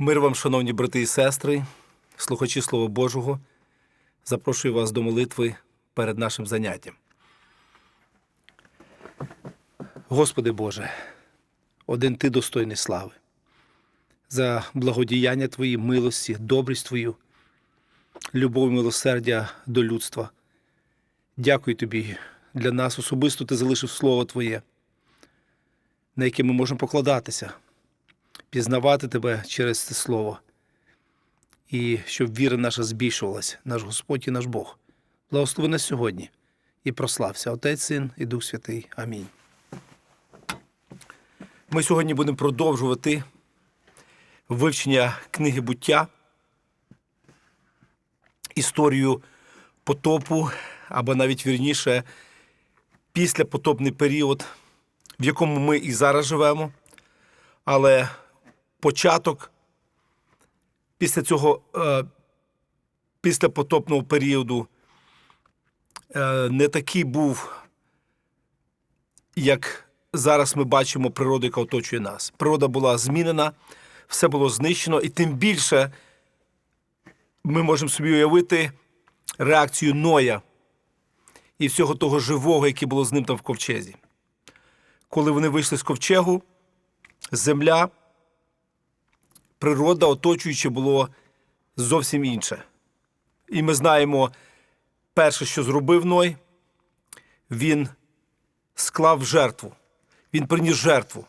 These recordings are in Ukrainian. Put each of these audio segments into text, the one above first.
Мир вам, шановні брати і сестри, слухачі Слова Божого, запрошую вас до молитви перед нашим заняттям. Господи Боже, один Ти достойний слави, за благодіяння Твої, милості, добрість Твою, любов і милосердя до людства. Дякую Тобі для нас особисто Ти залишив Слово Твоє, на яке ми можемо покладатися пізнавати тебе через це слово, і щоб віра наша збільшувалась, наш Господь і наш Бог. Благослови нас сьогодні і прослався Отець, Син і Дух Святий. Амінь. Ми сьогодні будемо продовжувати вивчення книги буття, історію потопу, або навіть вірніше, післяпотопний період, в якому ми і зараз живемо. Але початок після цього е, після потопного періоду е, не такий був, як зараз ми бачимо природу, яка оточує нас. Природа була змінена, все було знищено, і тим більше ми можемо собі уявити реакцію Ноя і всього того живого, яке було з ним там в ковчезі. Коли вони вийшли з ковчегу, земля, природа, оточуюче було зовсім інше. І ми знаємо, перше, що зробив Ной, він склав жертву, він приніс жертву.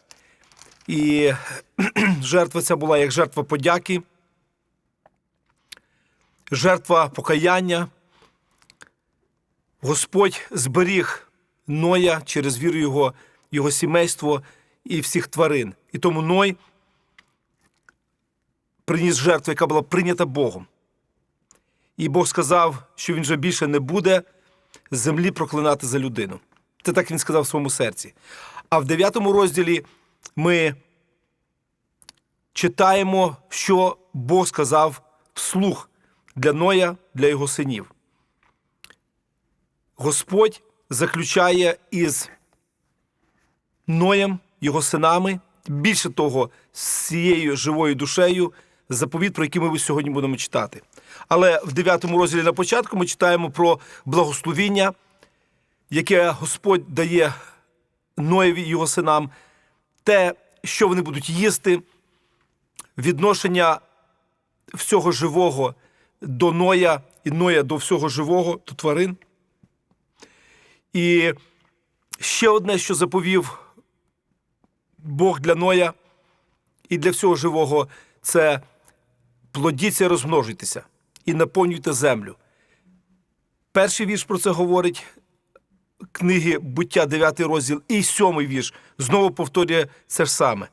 І жертва ця була як жертва подяки, жертва покаяння. Господь зберіг Ноя через віру його, його сімейство і всіх тварин. І тому Ной приніс жертву, яка була прийнята Богом. І Бог сказав, що він вже більше не буде землі проклинати за людину. Це так він сказав в своєму серці. А в 9 розділі ми читаємо, що Бог сказав вслух для Ноя, для його синів. Господь заключає із Ноєм, його синами, більше того, з цією живою душею, заповіт, про який ми сьогодні будемо читати. Але в 9 розділі на початку ми читаємо про благословіння, яке Господь дає Ноєві і його синам, те, що вони будуть їсти, відношення всього живого до Ноя і Ноя до всього живого, до тварин. І ще одне, що заповів Бог для Ноя і для всього живого це плодіться розмножуйтеся і наповнюйте землю. Перший вірш про це говорить книги буття, 9 розділ, і сьомий вірш знову повторює це ж саме.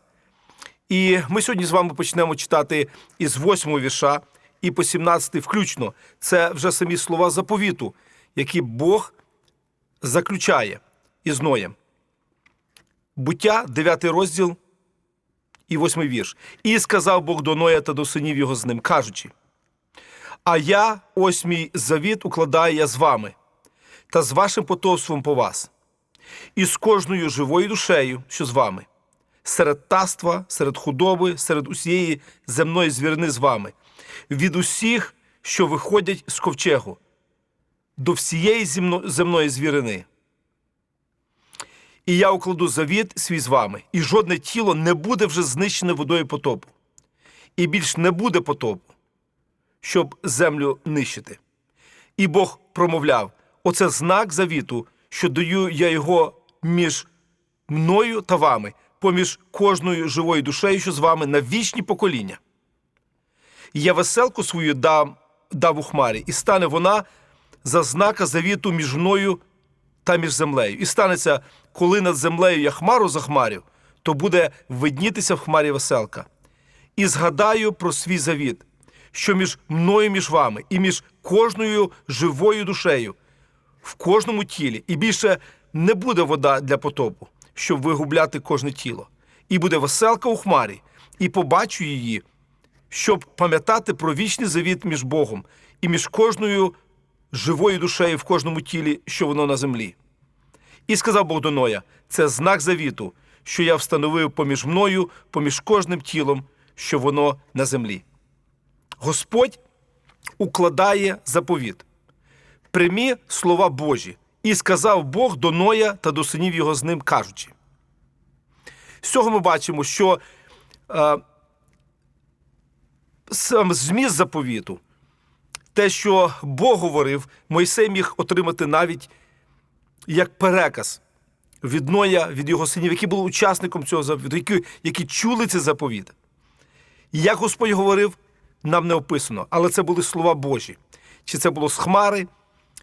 І ми сьогодні з вами почнемо читати із 8 вірша і по 17 включно. Це вже самі слова заповіту, які Бог заключає із Ноєм. Буття, 9 розділ і 8 вірш. І сказав Бог до Ноя та до синів його з ним, кажучи: А я, ось мій завіт, укладаю я з вами та з вашим потомством по вас, і з кожною живою душею, що з вами, серед таства, серед худоби, серед усієї земної звірини з вами, від усіх, що виходять з ковчегу, до всієї земно- земної звірини. І я укладу завіт свій з вами, і жодне тіло не буде вже знищене водою потопу, і більш не буде потопу, щоб землю нищити. І Бог промовляв: оце знак завіту, що даю я його між мною та вами, поміж кожною живою душею, що з вами на вічні покоління. І я веселку свою дам, дав у хмарі, і стане вона за знака завіту між мною та між землею. І станеться, коли над землею я хмару захмарю, то буде виднітися в хмарі веселка. І згадаю про свій завіт, що між мною, між вами, і між кожною живою душею, в кожному тілі, і більше не буде вода для потопу, щоб вигубляти кожне тіло. І буде веселка у хмарі, і побачу її, щоб пам'ятати про вічний завіт між Богом і між кожною живою душею в кожному тілі, що воно на землі. І сказав Бог до Ноя: це знак завіту, що я встановив поміж мною, поміж кожним тілом, що воно на землі. Господь укладає заповіт. Прямі слова Божі, і сказав Бог до Ноя та до синів його з ним, кажучи. З цього ми бачимо, що е, сам зміст заповіту, те, що Бог говорив, Мойсей міг отримати навіть як переказ від Ноя, від його синів, які були учасником цього заповіту, які, які чули цей заповіт. І Як Господь говорив, нам не описано, але це були слова Божі. Чи це було з хмари,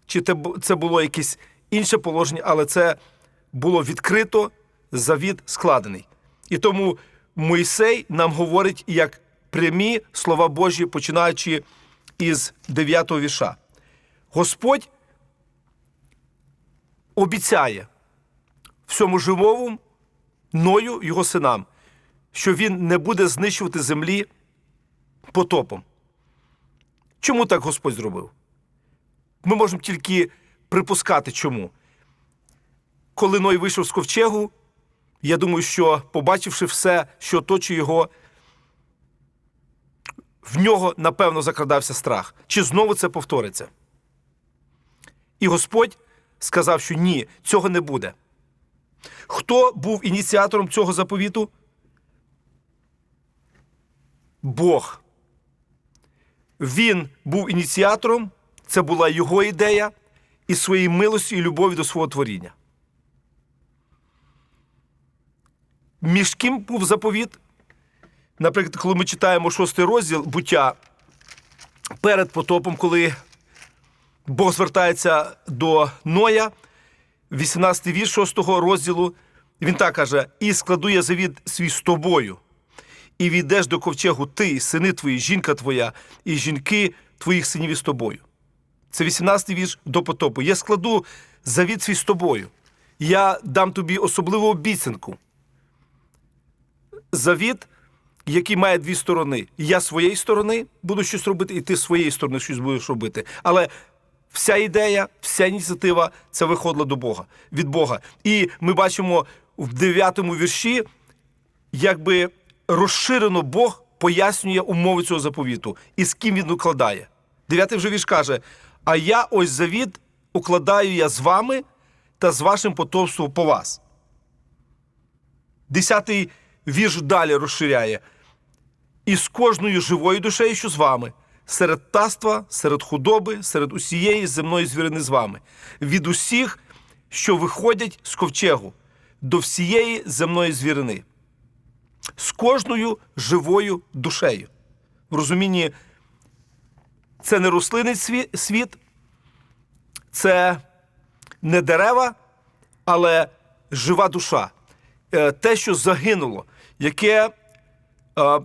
чи це було якесь інше положення, але це було відкрито, завіт складений. І тому Мойсей нам говорить як прямі слова Божі, починаючи із 9 віша. Господь обіцяє всьому живому Ною його синам, що він не буде знищувати землі потопом. Чому так Господь зробив? Ми можемо тільки припускати, чому. Коли Ной вийшов з ковчегу, я думаю, що побачивши все, що оточує його, в нього, напевно, закрадався страх. Чи знову це повториться? І Господь сказав, що ні, цього не буде. Хто був ініціатором цього заповіту? Бог. Він був ініціатором, це була його ідея і своєї милості і любові до свого творіння. Між ким був заповіт? Наприклад, коли ми читаємо шостий розділ буття перед потопом, коли Бог звертається до Ноя, 18 вірш 6 розділу, він так каже: І складу я завіт свій з тобою, і війдеш до ковчегу ти, і сини твої, жінка твоя, і жінки твоїх синів із тобою. Це 18 вірш до потопу. Я складу завіт свій з тобою. Я дам тобі особливу обіцянку. Завіт, який має дві сторони. Я своєї сторони буду щось робити, і ти з своєї сторони щось будеш робити. Але вся ідея, вся ініціатива це виходила до Бога від Бога. І ми бачимо в 9 вірші, якби розширено Бог пояснює умови цього заповіту і з ким він укладає. Дев'ятий вже вірш каже: А я ось завіт укладаю я з вами та з вашим потомством по вас. Десятий вірш далі розширяє. І з кожною живою душею, що з вами, серед таства, серед худоби, серед усієї земної звірини з вами, від усіх, що виходять з ковчегу, до всієї земної звірини, з кожною живою душею. В розумінні, це не рослинний світ, це не дерева, але жива душа. Е, Те, що загинуло, яке е,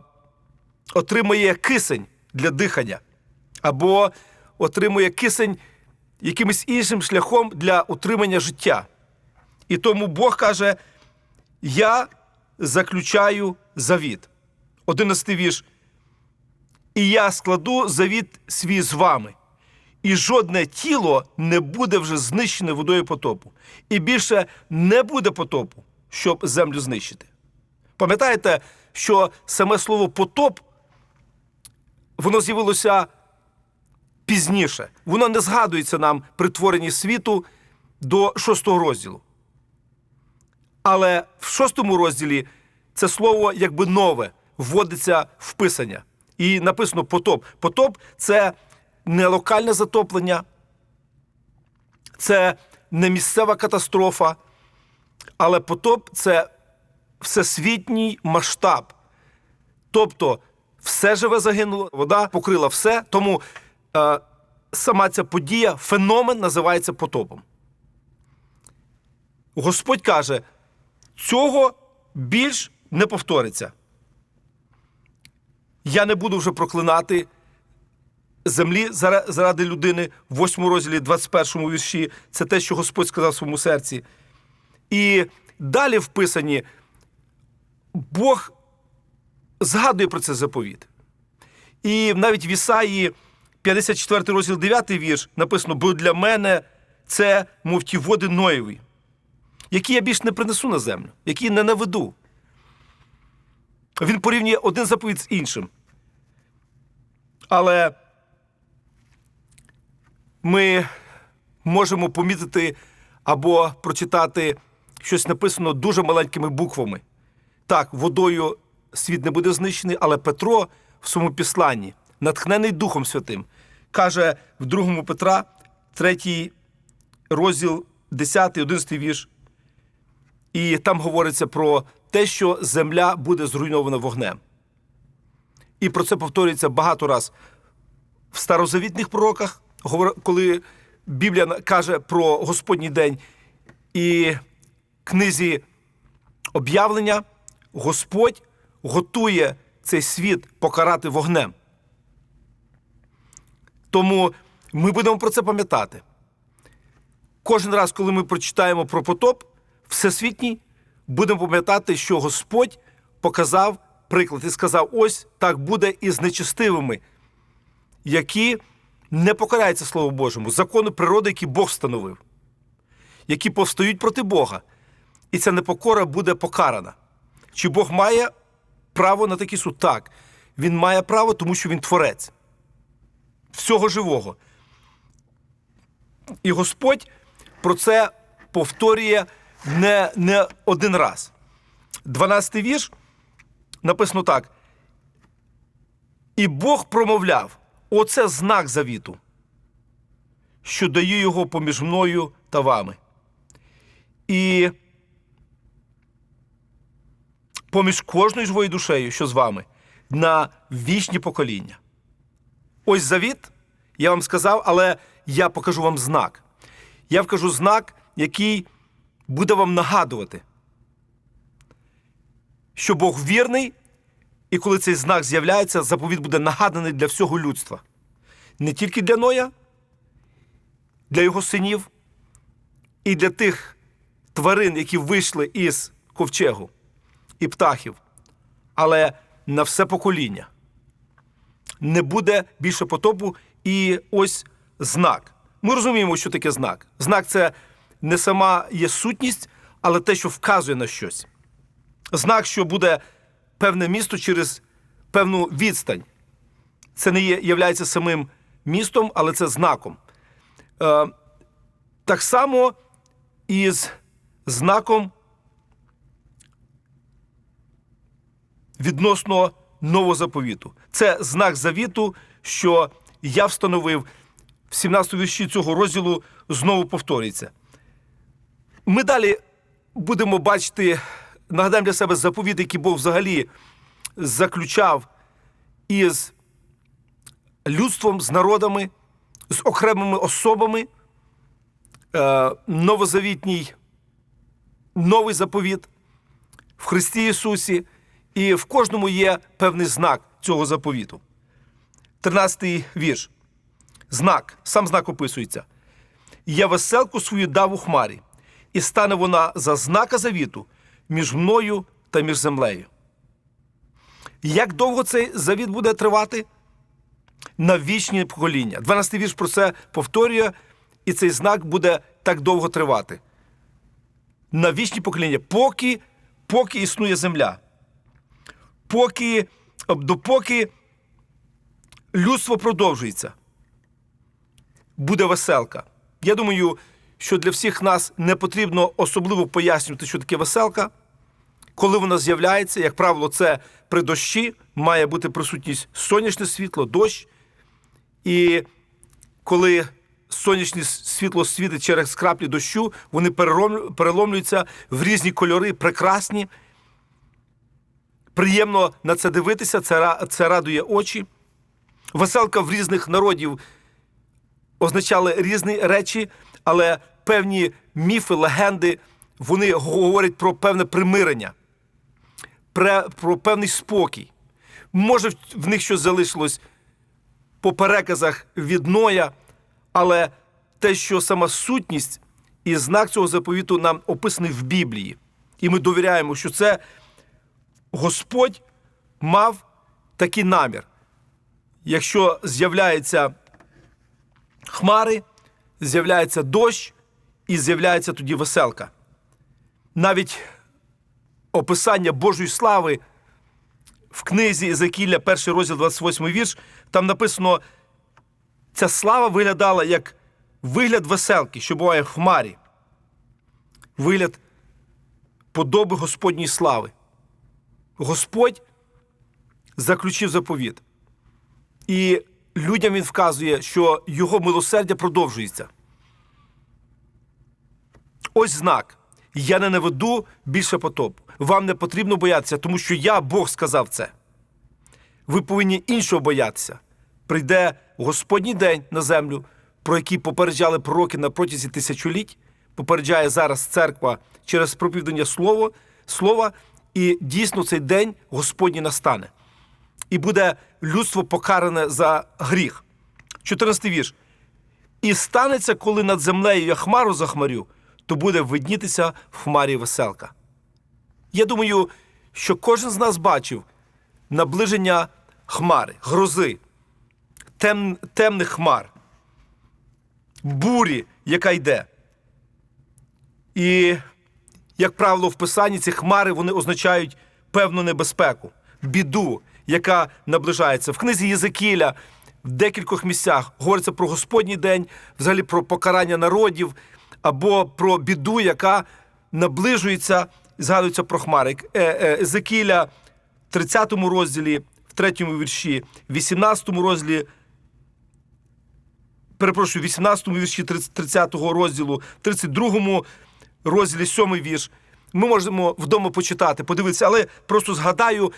отримує кисень для дихання, або отримує кисень якимось іншим шляхом для утримання життя. І тому Бог каже: Я заключаю завіт. Одинадцятий вірш. І я складу завіт свій з вами, і жодне тіло не буде вже знищене водою потопу, і більше не буде потопу, щоб землю знищити. Пам'ятаєте, що саме слово потоп воно з'явилося пізніше. Воно не згадується нам при творенні світу до шостого розділу. Але в шостому розділі це слово якби нове вводиться в писання. І написано потоп. Потоп це не локальне затоплення, це не місцева катастрофа, але потоп це всесвітній масштаб. Тобто все живе загинуло, вода покрила все. Тому е, сама ця подія, феномен називається потопом. Господь каже, цього більш не повториться. Я не буду вже проклинати землі заради людини в 8 розділі, 21 вірші. Це те, що Господь сказав в своєму серці. І далі вписані Бог згадує про це заповіт. І навіть в Ісаї 54 розділ 9 вірш написано: бо для мене це, мов ті води Ноєві, які я більш не принесу на землю, які не наведу. Він порівнює один заповідь з іншим. Але ми можемо помітити або прочитати щось написано дуже маленькими буквами. Так, водою світ не буде знищений, але Петро в своєму післанні, натхнений Духом Святим, каже в 2 Петра, 3 розділ 10, 11 вірш. І там говориться про те, що земля буде зруйнована вогнем. І про це повторюється багато раз в старозавітних пророках, коли Біблія каже про Господній день і книзі об'явлення, Господь готує цей світ покарати вогнем. Тому ми будемо про це пам'ятати. Кожен раз, коли ми прочитаємо про потоп всесвітній, будемо пам'ятати, що Господь показав приклад і сказав: ось так буде і з нечестивими, які не покоряються Слову Божому, закону природи, які Бог встановив, які повстають проти Бога. І ця непокора буде покарана. Чи Бог має право на такий суд? Так. Він має право, тому що він творець всього живого. І Господь про це повторює не, не один раз. 12-й вірш написано так. І Бог промовляв: оце знак завіту, що даю його поміж мною та вами. І поміж кожною живою душею, що з вами, на вічні покоління. Ось завіт, я вам сказав, але я покажу вам знак. Я вкажу знак, який буде вам нагадувати, що Бог вірний, і коли цей знак з'являється, заповіт буде нагаданий для всього людства. Не тільки для Ноя, для його синів і для тих тварин, які вийшли із ковчегу і птахів, але на все покоління. Не буде більше потопу і ось знак. Ми розуміємо, що таке знак. Знак це не сама є сутність, але те, що вказує на щось. Знак, що буде певне місто через певну відстань. Це не є, являється самим містом, але це знаком. Е, Так само і з знаком відносно новозаповіту. Це знак завіту, що я встановив в 17 вірші цього розділу знову повторюється. Ми далі будемо бачити, нагадаємо для себе заповіти, які Бог взагалі заключав із людством, з народами, з окремими особами. Е, новозавітній новий заповіт в Христі Ісусі, і в кожному є певний знак цього заповіту. 13 вірш. Знак, сам знак описується. Я веселку свою дав у хмарі, і стане вона за знака завіту між мною та між землею. Як довго цей завіт буде тривати? На вічні покоління. 12 вірш про це повторює, і цей знак буде так довго тривати. На вічні покоління, поки поки існує земля. Поки, Допоки людство продовжується, буде веселка. Я думаю, що для всіх нас не потрібно особливо пояснювати, що таке веселка. Коли вона з'являється, як правило, це при дощі, має бути присутність сонячне світло, дощ. І коли сонячне світло світить через краплі дощу, вони переломлюються в різні кольори, прекрасні. Приємно на це дивитися, це, це радує очі. Веселка в різних народів означали різні речі, але певні міфи, легенди вони говорять про певне примирення, про певний спокій. Може, в них щось залишилось по переказах від Ноя, але те, що сама сутність і знак цього заповіту нам описаний в Біблії. І ми довіряємо, що це Господь мав такий намір. Якщо з'являються хмари, з'являється дощ і з'являється тоді веселка. Навіть описання Божої слави в книзі Езекіля, перший розділ, 28 вірш, там написано: ця слава виглядала як вигляд веселки, що буває в хмарі. Вигляд подоби Господньої слави. Господь заключив заповіт. І людям він вказує, що його милосердя продовжується. Ось знак. Я не наведу більше потопу. Вам не потрібно боятися, тому що я, Бог, сказав це. Ви повинні іншого боятися. Прийде Господній день на землю, про який попереджали пророки на протязі тисячоліть, попереджає зараз церква через проповідання слова, слова, і дійсно цей день Господній настане. І буде людство покаране за гріх. 14 вірш. І станеться, коли над землею я хмару захмарю, то буде виднітися в хмарі веселка. Я думаю, що кожен з нас бачив наближення хмари, грози, тем, темних хмар, бурі, яка йде. І, як правило, в писанні ці хмари вони означають певну небезпеку, біду, яка наближається. В книзі Єзекіля в декількох місцях говориться про Господній день, взагалі про покарання народів або про біду, яка наближується, згадується про хмари. Е, е, Езекіля в 30 розділі, в 3 вірші, в 18 розділі. Перепрошую, в 18 вірші 30 розділу, в 32 розділі 7 вірш. Ми можемо вдома почитати, подивитися, але просто згадаю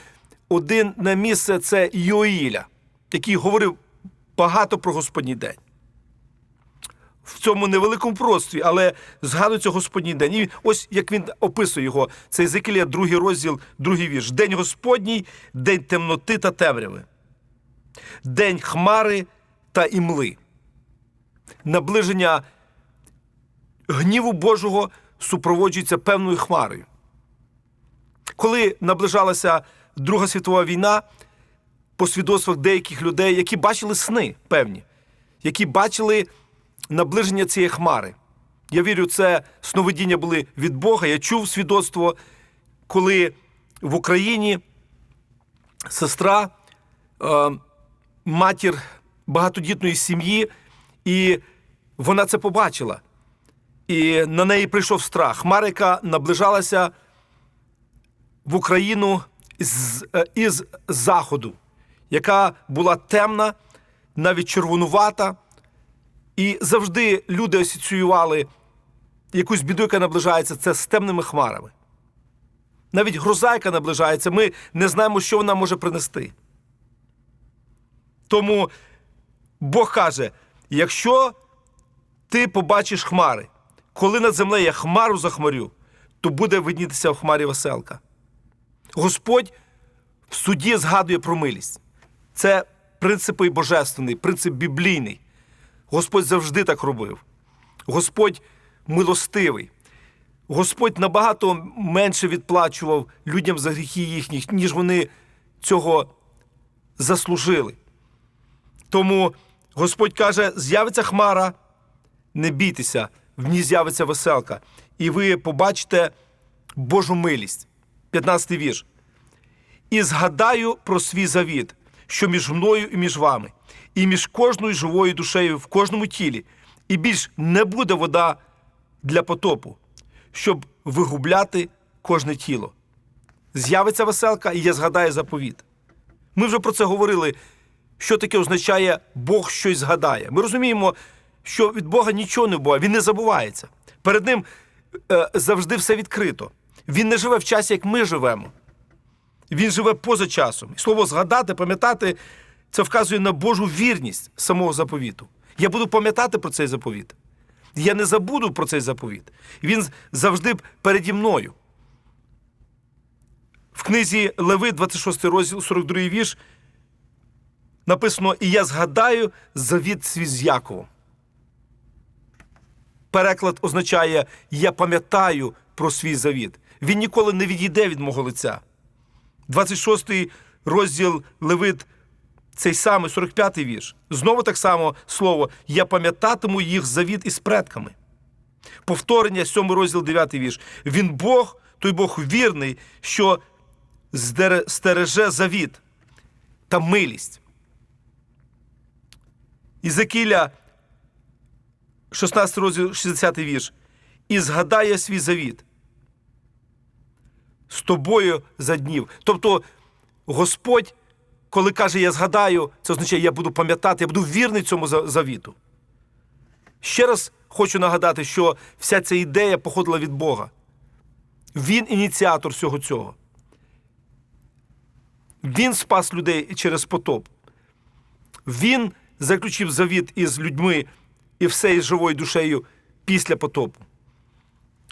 один на місце це Йоїля, який говорив багато про Господній день. В цьому невеликому прострі, але згадується Господній день. І ось як він описує його, це Єзекілія, другий розділ, другий вірш. День Господній, день темноти та темряви, день хмари та імли. Наближення гніву Божого супроводжується певною хмарою. Коли наближалася Друга світова війна, по свідоцтвах деяких людей, які бачили сни певні, які бачили наближення цієї хмари. Я вірю, це сновидіння були від Бога. Я чув свідоцтво, коли в Україні сестра, е, матір багатодітної сім'ї, і вона це побачила. І на неї прийшов страх. Хмара, яка наближалася в Україну з, е, із заходу, яка була темна, навіть червонувата. І завжди люди асоціювали якусь біду, яка наближається, це з темними хмарами. Навіть гроза, яка наближається, ми не знаємо, що вона може принести. Тому Бог каже: якщо ти побачиш хмари, коли над землею я хмару захмарю, то буде виднітися в хмарі веселка. Господь в суді згадує про милість. Це принцип божественний, принцип біблійний. Господь завжди так робив. Господь милостивий. Господь набагато менше відплачував людям за гріхи їхніх, ніж вони цього заслужили. Тому Господь каже: з'явиться хмара, не бійтеся, в ній з'явиться веселка, і ви побачите Божу милість. 15 вірш. І згадаю про свій завіт, що між мною і між вами, і між кожною живою душею в кожному тілі, і більш не буде вода для потопу, щоб вигубляти кожне тіло. З'явиться веселка, і я згадаю заповіт. Ми вже про це говорили, що таке означає Бог щось згадає. Ми розуміємо, що від Бога нічого не буває, Він не забувається. Перед Ним е, завжди все відкрито. Він не живе в часі, як ми живемо. Він живе поза часом. І слово згадати, пам'ятати це вказує на Божу вірність самого заповіту. Я буду пам'ятати про цей заповіт. Я не забуду про цей заповіт. Він завжди переді мною. В книзі Леви, 26 розділ, 42 вірш, написано: І я згадаю завіт свій з Яковом. Переклад означає Я пам'ятаю про свій завіт. Він ніколи не відійде від мого лиця. 26 розділ Левит, цей самий 45-й вірш. Знову так само слово Я пам'ятатиму їх завіт із предками. Повторення, 7 розділ, 9 вірш. Він Бог, той Бог вірний, що стереже завіт та милість. Ізекіля, 16 розділ, 60 вірш. І згадає свій завіт з тобою за днів. Тобто Господь, коли каже, я згадаю, це означає, я буду пам'ятати, я буду вірний цьому за- завіту. Ще раз хочу нагадати, що вся ця ідея походила від Бога. Він ініціатор всього цього. Він спас людей через потоп. Він заключив завіт із людьми і все із живою душею після потопу.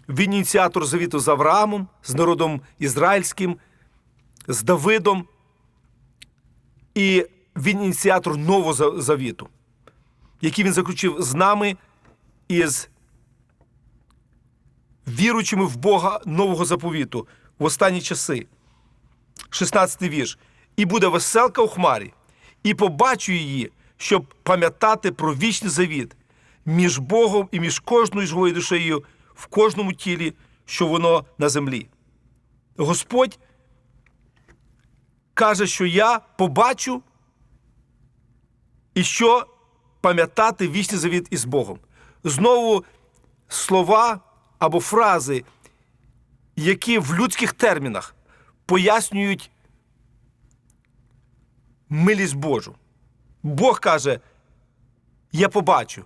Він ініціатор завіту з Авраамом, з народом ізраїльським, з Давидом. І він ініціатор нового завіту, який він заключив з нами із віруючими в Бога нового заповіту в останні часи. 16 вірш. І буде веселка у хмарі, і побачу її, щоб пам'ятати про вічний завіт між Богом і між кожною живою душею в кожному тілі, що воно на землі. Господь каже, що я побачу і що пам'ятати вічний завіт із Богом. Знову слова або фрази, які в людських термінах пояснюють милість Божу. Бог каже: Я побачу.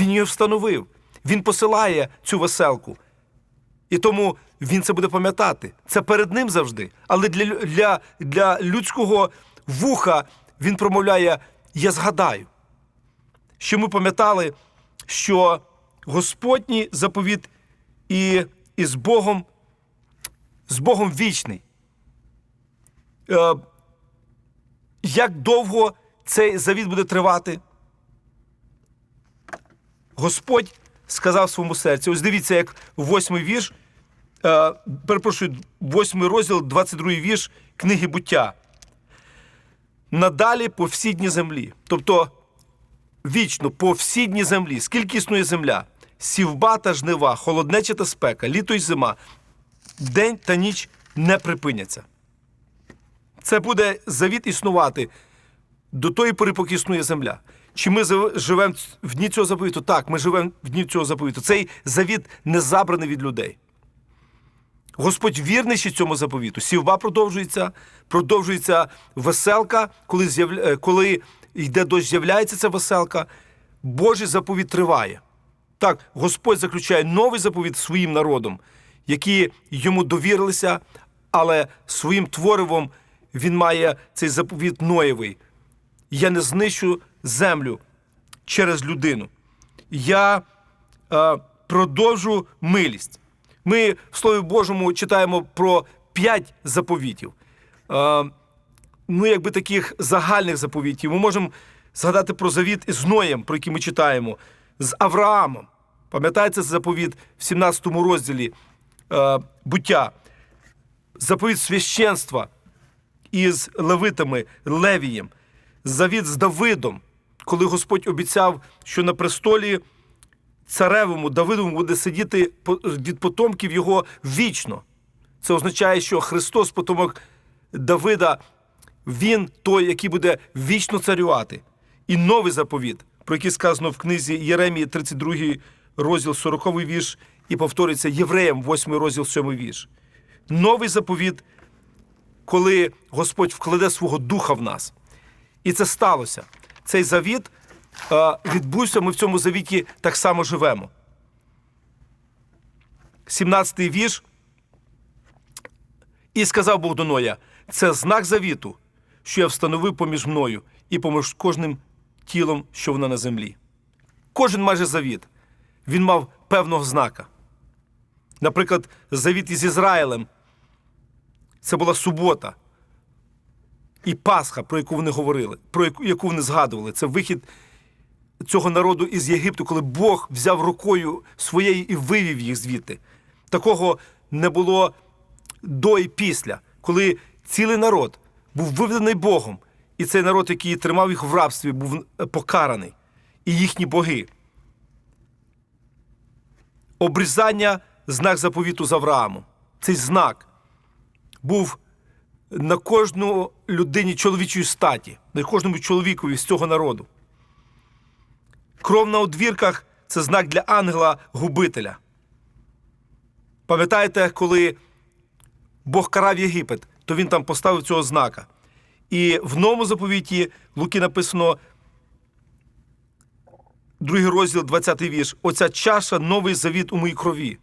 Він її встановив. Він посилає цю веселку. І тому він це буде пам'ятати. Це перед ним завжди. Але для, для, для людського вуха він промовляє: Я згадаю. Що ми пам'ятали, що Господній заповіт і, і з Богом, з Богом вічний. Е, як довго цей завіт буде тривати? Господь сказав своєму серцю. Ось дивіться, як восьмий вірш, е, перепрошую, восьмий розділ, 22 вірш книги буття. Надалі по всій дні землі. Тобто вічно по всій дні землі. Скільки існує земля? Сівба та жнива, холоднеча та спека, літо й зима. День та ніч не припиняться. Це буде завіт існувати до тої пори, поки існує земля. Чи ми живемо в дні цього заповіту? Так, ми живемо в дні цього заповіту. Цей завіт не забраний від людей. Господь вірний ще цьому заповіту. Сівба продовжується, продовжується веселка, коли, з'явля... е, коли йде дощ, з'являється ця веселка. Божий заповіт триває. Так, Господь заключає новий заповіт своїм народом, які йому довірилися, але своїм творивом він має цей заповіт Ноєвий. Я не знищу землю через людину. Я е, продовжу милість. Ми в Слові Божому читаємо про п'ять заповітів. Е, ну, якби таких загальних заповітів. Ми можемо згадати про завіт із Ноєм, про який ми читаємо, з Авраамом. Пам'ятаєте заповіт в 17 розділі е, буття, заповіт священства із левитами, Левієм, завіт з Давидом, коли Господь обіцяв, що на престолі царевому Давидовому буде сидіти від потомків його вічно. Це означає, що Христос, потомок Давида, він той, який буде вічно царювати. І новий заповіт, про який сказано в книзі Єремії, 32 розділ, 40 вірш, і повторюється Євреям, 8 розділ, 7 вірш. Новий заповіт, коли Господь вкладе свого духа в нас. І це сталося. Цей завіт відбувся, ми в цьому завіті так само живемо. 17-й вірш. І сказав Бог до Ноя, це знак завіту, що я встановив поміж мною і поміж кожним тілом, що воно на землі. Кожен майже завіт. Він мав певного знака. Наприклад, завіт із Ізраїлем. Це була субота. І Пасха, про яку вони говорили, про яку- вони згадували. Це вихід цього народу із Єгипту, коли Бог взяв рукою своєю і вивів їх звідти. Такого не було до і після, коли цілий народ був виведений Богом, і цей народ, який тримав їх в рабстві, був покараний, і їхні боги. Обрізання знак заповіту з Авраамом. Цей знак був на кожну людині чоловічої статі, на кожному чоловікові з цього народу. Кров на одвірках це знак для ангела-губителя. Пам'ятаєте, коли Бог карав Єгипет, то він там поставив цього знака. І в новому заповіті Луки написано, другий розділ, 20 вірш. Оця чаша новий завіт у моїй крові.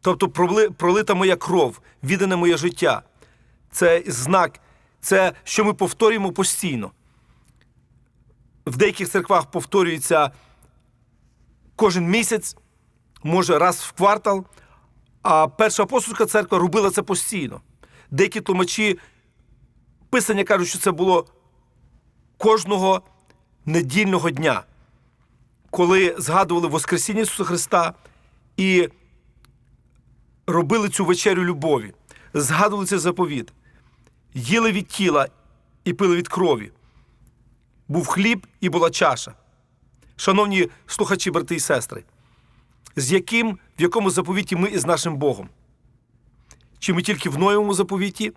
Тобто пролита моя кров, віддане моє життя. Це знак, це що ми повторюємо постійно. В деяких церквах повторюється кожен місяць, може раз в квартал. А перша апостольська церква робила це постійно. Деякі тлумачі писання кажуть, що це було кожного недільного дня, коли згадували Воскресіння Ісуса Христа і робили цю вечерю любові, згадували цей заповіт, їли від тіла і пили від крові. Був хліб і була чаша. Шановні слухачі, брати і сестри, з яким, в якому заповіті ми із нашим Богом? Чи ми тільки в новому заповіті?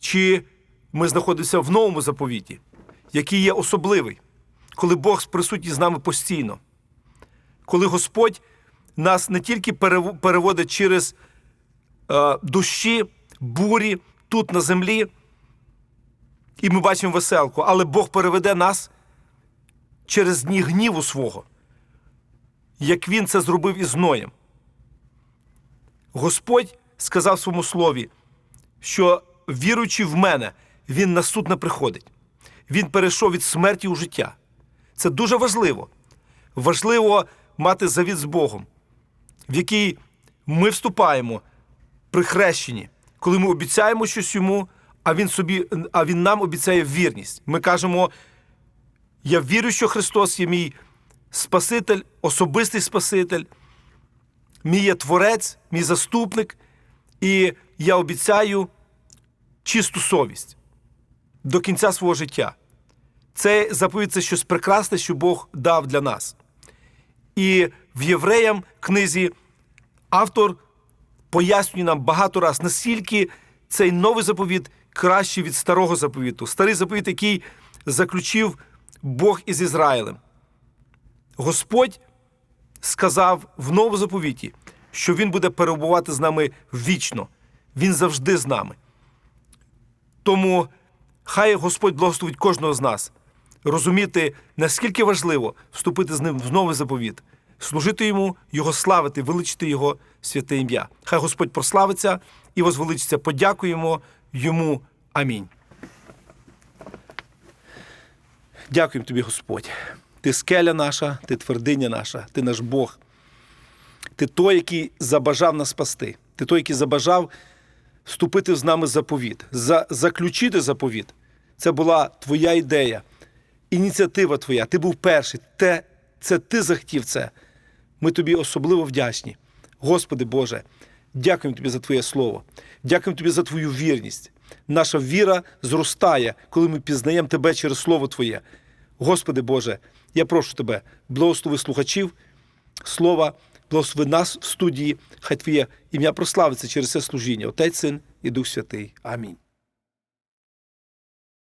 Чи ми знаходимося в новому заповіті, який є особливий, коли Бог присутній з нами постійно, коли Господь нас не тільки переводить через е, дощі, бурі тут на землі, і ми бачимо веселку, але Бог переведе нас через дні гніву свого, як Він це зробив із Ноєм. Господь сказав своєму слові, що віруючи в мене, він на суд не приходить. Він перейшов від смерті у життя. Це дуже важливо. Важливо мати завіт з Богом, в який ми вступаємо при хрещенні, коли ми обіцяємо щось йому, а він, собі, а він нам обіцяє вірність. Ми кажемо: я вірю, що Христос є мій Спаситель, особистий Спаситель, мій є Творець, мій заступник, і я обіцяю чисту совість до кінця свого життя. Це заповідь це щось прекрасне, що Бог дав для нас. І в Євреям книзі автор пояснює нам багато раз, наскільки цей новий заповіт кращий від старого заповіту. Старий заповіт, який заключив Бог із Ізраїлем. Господь сказав в новому заповіті, що Він буде перебувати з нами вічно. Він завжди з нами. Тому хай Господь благословить кожного з нас розуміти, наскільки важливо вступити з ним в новий заповіт, служити йому, його славити, величити його святе ім'я. Хай Господь прославиться і возвеличиться. Подякуємо йому. Амінь. Дякуємо тобі, Господь. Ти скеля наша, ти твердиня наша, ти наш Бог. Ти той, який забажав нас спасти. Ти той, який забажав вступити з нами заповіт, за, заключити заповіт. Це була твоя ідея, ініціатива твоя. Ти був перший. Те, це ти захотів це. Ми тобі особливо вдячні. Господи Боже, дякуємо тобі за Твоє Слово. Дякуємо тобі за Твою вірність. Наша віра зростає, коли ми пізнаємо Тебе через Слово Твоє. Господи Боже, я прошу Тебе, благослови слухачів слова, благослови нас в студії, хай Твоє ім'я прославиться через це служіння. Отець, Син і Дух Святий. Амінь.